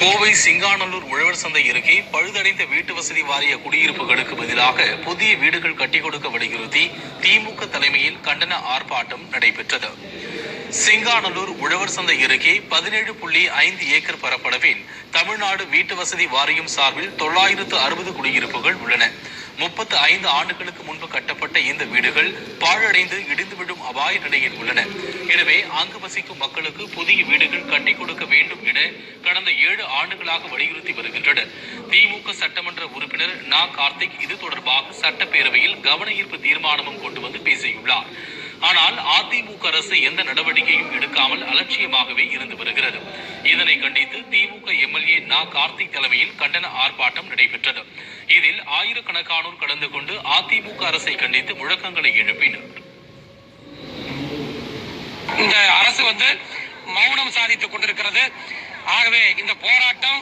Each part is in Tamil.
கோவை சிங்காநல்லூர் உழவர் சந்தை அருகே பழுதடைந்த வீட்டு வசதி வாரிய குடியிருப்புகளுக்கு பதிலாக புதிய வீடுகள் கட்டிக் கொடுக்க வலியுறுத்தி திமுக தலைமையில் கண்டன ஆர்ப்பாட்டம் நடைபெற்றது. சிங்காநல்லூர் உழவர் சந்தை அருகே பதினேழு புள்ளி ஐந்து ஏக்கர் பரப்பளவில் தமிழ்நாடு வீட்டு வசதி வாரியம் சார்பில் தொள்ளாயிரத்து அறுபது குடியிருப்புகள் உள்ளன. முப்பத்து ஐந்து ஆண்டுகளுக்கு முன்பு கட்டப்பட்ட இந்த வீடுகள் பாழடைந்து இடிந்து விடும் அபாய நிலையில் உள்ளன. எனவே அங்கு வசிக்கும் மக்களுக்கு புதிய வீடுகள் கட்டிக் கொடுக்க வேண்டும் என கடந்த ஏழு ஆண்டுகளாக வலியுறுத்தி வருகின்றனர். திமுக சட்டமன்ற உறுப்பினர் நா. கார்த்திக் இது தொடர்பாக சட்டப்பேரவையில் கவன ஈர்ப்பு தீர்மானமும் கொண்டு வந்து பேசியுள்ளார். ஆனால் அதிமுக அரசு எந்த நடவடிக்கையும் எடுக்காமல் அலட்சியமாகவே இருந்து வருகிறது. இதனை கண்டித்து திமுக எம்எல்ஏ நா. கார்த்திக் தலைமையில் கண்டன ஆர்ப்பாட்டம் நடைபெற்றது. இதில் ஆயிரக்கணக்கானோர் கலந்து கொண்டு அதிமுக அரசை கண்டித்து முழக்கங்களை எழுப்பினர். இந்த அரசு வந்து மௌனம் சாதித்துக் கொண்டிருக்கிறது. ஆகவே இந்த போராட்டம்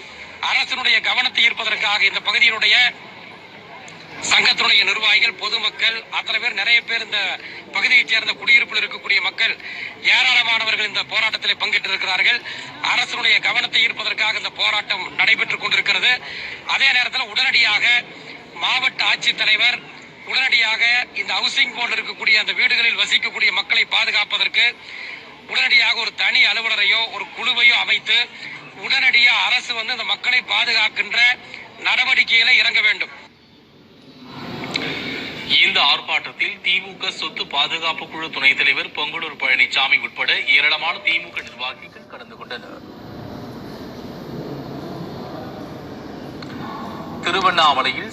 அரசினுடைய கவனத்தை ஈர்ப்பதற்காக இந்த பகுதியினுடைய சங்கத்தினுடைய நிர்வாகிகள் பொதுமக்கள் அத்தனை பேர் நிறைய பேர் இந்த பகுதியைச் சேர்ந்த குடியிருப்பில் இருக்கக்கூடிய மக்கள் ஏராளமானவர்கள் இந்த போராட்டத்தில் பங்கேற்று இருக்கிறார்கள் அரசனுடைய கவனத்தை ஈர்ப்பதற்காக இந்த போராட்டம் நடைபெற்றுக் கொண்டிருக்கிறது. அதே நேரத்தில் உடனடியாக மாவட்ட ஆட்சித்தலைவர் உடனடியாக இந்த ஹவுசிங் போர்டு இருக்கக்கூடிய அந்த வீடுகளில் வசிக்கக்கூடிய மக்களை பாதுகாப்பதற்கு உடனடியாக ஒரு தனி அலுவலரையோ ஒரு குழுவையோ அமைத்து உடனடியாக அரசு வந்து இந்த மக்களை பாதுகாக்கின்ற நடவடிக்கையில இறங்க வேண்டும். இந்த ஆர்ப்பாட்டத்தில் திமுக சொத்து பாதுகாப்பு குழு துணைத் தலைவர் பொங்கலூர் பழனிசாமி உட்பட ஏராளமான திமுக நிர்வாகிகள் கலந்து கொண்டனர். திருவண்ணாமலையில்